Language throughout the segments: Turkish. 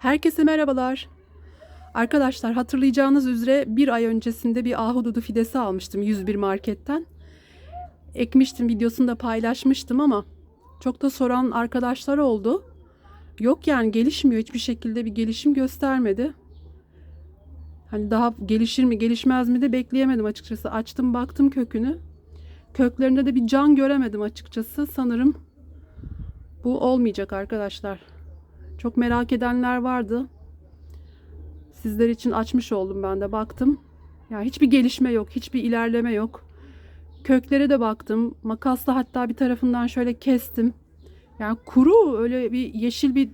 Herkese merhabalar. Arkadaşlar hatırlayacağınız üzere bir ay öncesinde bir ahududu fidesi almıştım 101 marketten. Ekmiştim videosunu da paylaşmıştım ama çok da soran arkadaşlar oldu. Yok yani gelişmiyor hiçbir şekilde bir gelişim göstermedi. Hani daha gelişir mi gelişmez mi de bekleyemedim açıkçası. Açtım baktım kökünü. Köklerinde de bir can göremedim açıkçası. Sanırım bu olmayacak arkadaşlar. Çok merak edenler vardı. Sizler için açmış oldum ben de baktım. Ya hiçbir gelişme yok, hiçbir ilerleme yok. Köklere de baktım. Makasla hatta bir tarafından şöyle kestim. Yani kuru öyle bir yeşil bir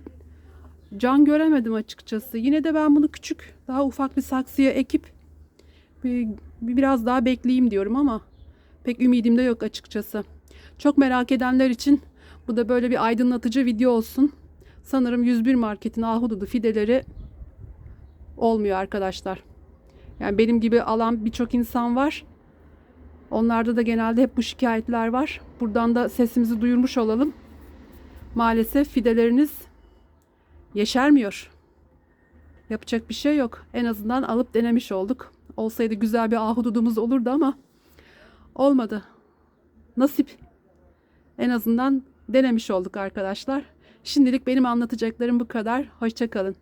can göremedim açıkçası. Yine de ben bunu küçük, daha ufak bir saksıya ekip bir biraz daha bekleyeyim diyorum ama pek ümidim de yok açıkçası. Çok merak edenler için bu da böyle bir aydınlatıcı video olsun. Sanırım 101 marketin ahududu fideleri olmuyor arkadaşlar. Yani benim gibi alan birçok insan var. Onlarda da genelde hep bu şikayetler var. Buradan da sesimizi duyurmuş olalım. Maalesef fideleriniz yeşermiyor. Yapacak bir şey yok. En azından alıp denemiş olduk. Olsaydı güzel bir ahududumuz olurdu ama olmadı. Nasip. En azından denemiş olduk arkadaşlar. Şimdilik benim anlatacaklarım bu kadar. Hoşçakalın.